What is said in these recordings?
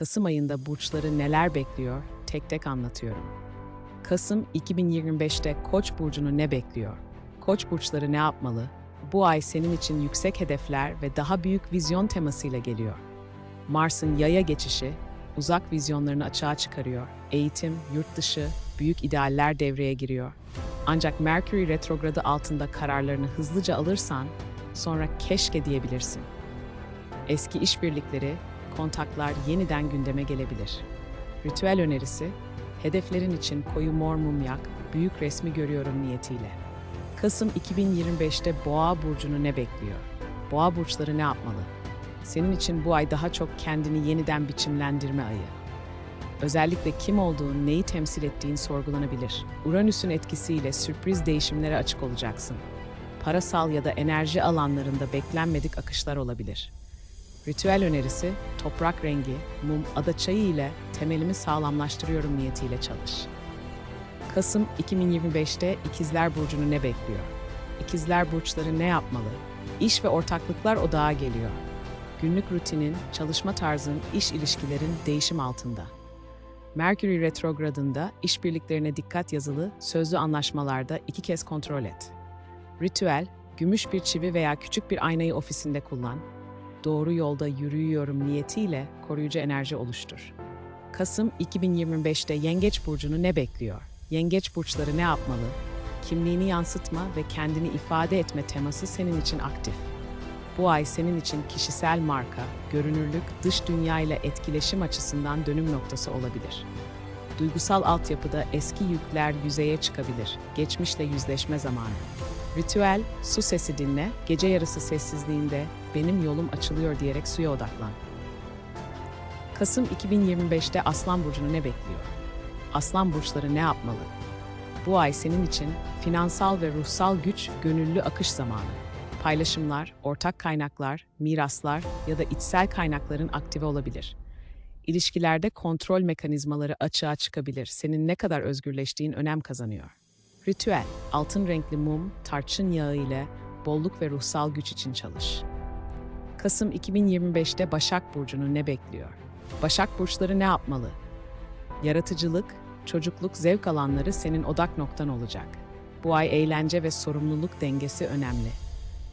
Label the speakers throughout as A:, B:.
A: Kasım ayında burçları neler bekliyor tek tek anlatıyorum. Kasım 2025'te Koç burcunu ne bekliyor? Koç burçları ne yapmalı? Bu ay senin için yüksek hedefler ve daha büyük vizyon temasıyla geliyor. Mars'ın yaya geçişi uzak vizyonlarını açığa çıkarıyor. Eğitim, yurt dışı, büyük idealler devreye giriyor. Ancak Merkür retrogradı altında kararlarını hızlıca alırsan sonra keşke diyebilirsin. Eski işbirlikleri, kontaklar yeniden gündeme gelebilir. Ritüel önerisi, hedeflerin için koyu mor mum yak, büyük resmi görüyorum niyetiyle. Kasım 2025'te Boğa burcunu ne bekliyor? Boğa burçları ne yapmalı? Senin için bu ay daha çok kendini yeniden biçimlendirme ayı. Özellikle kim olduğun, neyi temsil ettiğin sorgulanabilir. Uranüs'ün etkisiyle sürpriz değişimlere açık olacaksın. Parasal ya da enerji alanlarında beklenmedik akışlar olabilir. Ritüel önerisi, toprak rengi, mum, ada çayı ile temelimi sağlamlaştırıyorum niyetiyle çalış. Kasım 2025'te İkizler Burcu'nu ne bekliyor? İkizler Burçları ne yapmalı? İş ve ortaklıklar odağa geliyor. Günlük rutinin, çalışma tarzın, iş ilişkilerin değişim altında. Merkür retrogradında işbirliklerine dikkat yazılı, sözlü anlaşmalarda iki kez kontrol et. Ritüel, gümüş bir çivi veya küçük bir aynayı ofisinde kullan. Doğru yolda yürüyorum niyetiyle koruyucu enerji oluştur. Kasım 2025'te Yengeç burcunu ne bekliyor? Yengeç burçları ne yapmalı? Kimliğini yansıtma ve kendini ifade etme teması senin için aktif. Bu ay senin için kişisel marka, görünürlük, dış dünya ile etkileşim açısından dönüm noktası olabilir. Duygusal altyapıda eski yükler yüzeye çıkabilir. Geçmişle yüzleşme zamanı. Ritüel, su sesi dinle, gece yarısı sessizliğinde benim yolum açılıyor diyerek suya odaklan. Kasım 2025'te Aslan Burcu'nu ne bekliyor? Aslan Burçları ne yapmalı? Bu ay senin için finansal ve ruhsal güç, gönüllü akış zamanı. Paylaşımlar, ortak kaynaklar, miraslar ya da içsel kaynakların aktive olabilir. İlişkilerde kontrol mekanizmaları açığa çıkabilir. Senin ne kadar özgürleştiğin önem kazanıyor. Ritüel, altın renkli mum, tarçın yağı ile bolluk ve ruhsal güç için çalış. Kasım 2025'te Başak Burcu'nu ne bekliyor? Başak Burçları ne yapmalı? Yaratıcılık, çocukluk, zevk alanları senin odak noktan olacak. Bu ay eğlence ve sorumluluk dengesi önemli.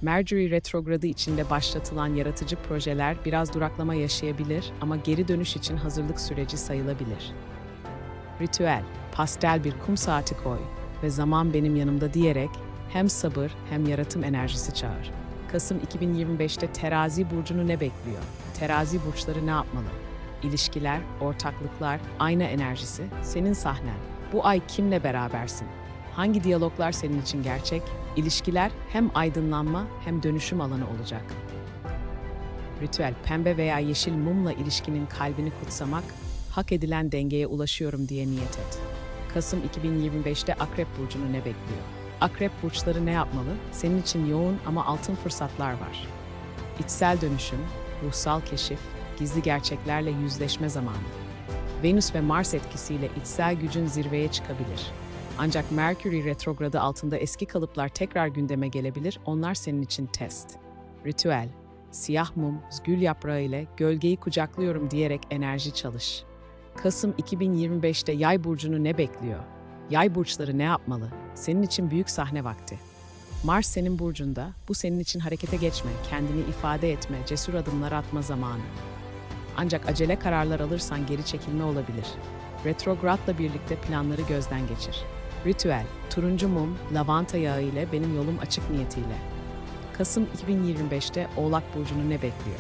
A: Mercury retrogradı içinde başlatılan yaratıcı projeler biraz duraklama yaşayabilir ama geri dönüş için hazırlık süreci sayılabilir. Ritüel, pastel bir kum saati koy ve zaman benim yanımda diyerek hem sabır hem yaratım enerjisi çağır. Kasım 2025'te Terazi burcunu ne bekliyor? Terazi burçları ne yapmalı? İlişkiler, ortaklıklar, ayna enerjisi senin sahnen. Bu ay kimle berabersin? Hangi diyaloglar senin için gerçek? İlişkiler hem aydınlanma hem dönüşüm alanı olacak. Ritüel, pembe veya yeşil mumla ilişkinin kalbini kutsamak, hak edilen dengeye ulaşıyorum diye niyet et. Kasım 2025'te Akrep Burcu'nu ne bekliyor? Akrep burçları ne yapmalı? Senin için yoğun ama altın fırsatlar var. İçsel dönüşüm, ruhsal keşif, gizli gerçeklerle yüzleşme zamanı. Venüs ve Mars etkisiyle içsel gücün zirveye çıkabilir. Ancak Mercury retrogradı altında eski kalıplar tekrar gündeme gelebilir, onlar senin için test. Ritüel, siyah mum, gül yaprağı ile gölgeyi kucaklıyorum diyerek enerji çalış. Kasım 2025'te Yay burcunu ne bekliyor? Yay burçları ne yapmalı? Senin için büyük sahne vakti. Mars senin burcunda, bu senin için harekete geçme, kendini ifade etme, cesur adımlar atma zamanı. Ancak acele kararlar alırsan geri çekilme olabilir. Retrogradla birlikte planları gözden geçir. Ritüel, turuncu mum, lavanta yağı ile benim yolum açık niyetiyle. Kasım 2025'te Oğlak Burcu'nu ne bekliyor?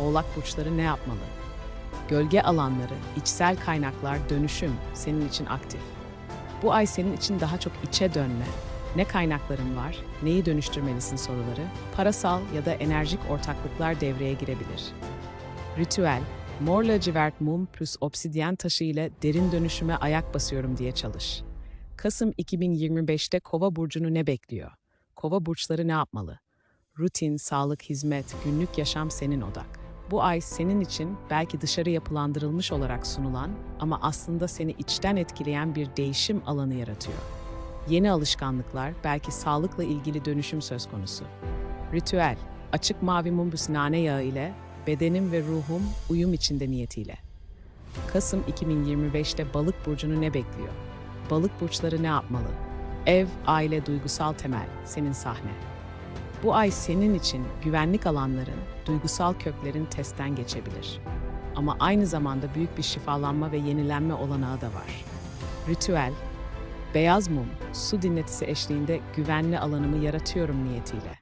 A: Oğlak Burçları ne yapmalı? Gölge alanları, içsel kaynaklar, dönüşüm senin için aktif. Bu ay senin için daha çok içe dönme, ne kaynakların var, neyi dönüştürmelisin soruları, parasal ya da enerjik ortaklıklar devreye girebilir. Ritüel, mor lacivert mum plus obsidyen taşı ile derin dönüşüme ayak basıyorum diye çalış. Kasım 2025'te Kova burcunu ne bekliyor? Kova burçları ne yapmalı? Rutin, sağlık, hizmet, günlük yaşam senin odak. Bu ay senin için belki dışarı yapılandırılmış olarak sunulan ama aslında seni içten etkileyen bir değişim alanı yaratıyor. Yeni alışkanlıklar, belki sağlıkla ilgili dönüşüm söz konusu. Ritüel, açık mavi mumbus nane yağı ile bedenim ve ruhum uyum içinde niyetiyle. Kasım 2025'te Balık burcunu ne bekliyor? Balık burçları ne yapmalı? Ev, aile, duygusal temel, senin sahne. Bu ay senin için güvenlik alanların, duygusal köklerin testten geçebilir. Ama aynı zamanda büyük bir şifalanma ve yenilenme olanağı da var. Ritüel, beyaz mum, su dinletisi eşliğinde güvenli alanımı yaratıyorum niyetiyle.